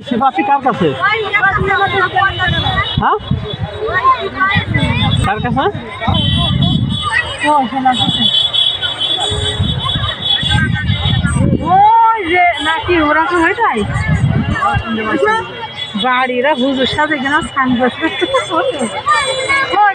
সিফাতি কার কাছে? হ্যাঁ? কার কাছে? নাকি ওরা তো হয়ে যায় বাড়িরা হুজুর সাথে কিনা স্নান করছে। ওই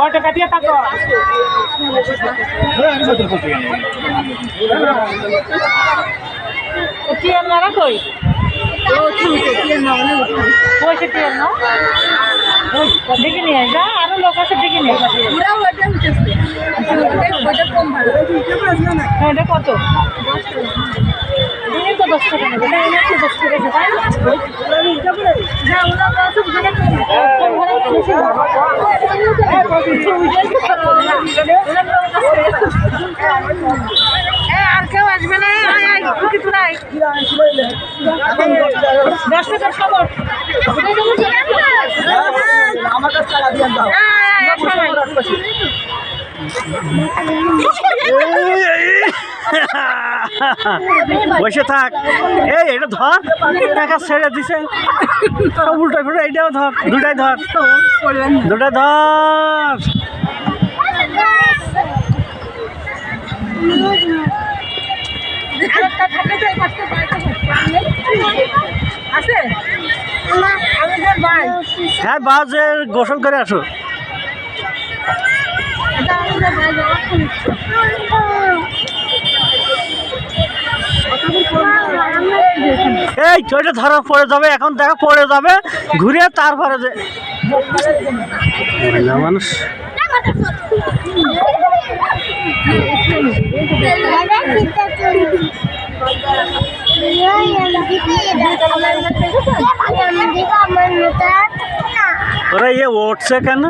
কয় টাকা দিয়ে থাকো? ও টিএম না কই? পয়সা টিএম না? ডেকে নিয়ে যা আরও লোক আছে ডেকে নিয়ে হ্যাঁ, এটা কত? দিনে তো দশ টাকা দশ টাকা দেবে, তাই না? হ্যাঁ, ওরা বলছে ওখানে কম। কম ভাড়া তো বেশি না। হ্যাঁ, বলছি, ওইটাই তো কথা বলে না। ওরা বলে দশ টাকা। হ্যাঁ, আর কেউ আসবে না? আয়, আয়, তুই কিছু নাই। দশ টাকার খবর। আমার কাছে টাকা দিয়ে দাও বসে থাক। এই এটা ধর। টাকা ছেড়ে দিছে। সব উল্টা ফুটা এইটাও ধর। দুটাই ধর। দুটাই ধর আরেকটা থাকে তো এই পাঁচটা পাঁচটা আছে আমাদের ভাই হ্যাঁ বাজে গোসল করে আসো। এই ওইটা ধরা পড়ে যাবে এখন দেখা পড়ে যাবে ঘুরে তারপরে যে মানুষ। ওরা ইয়ে উঠছে কেন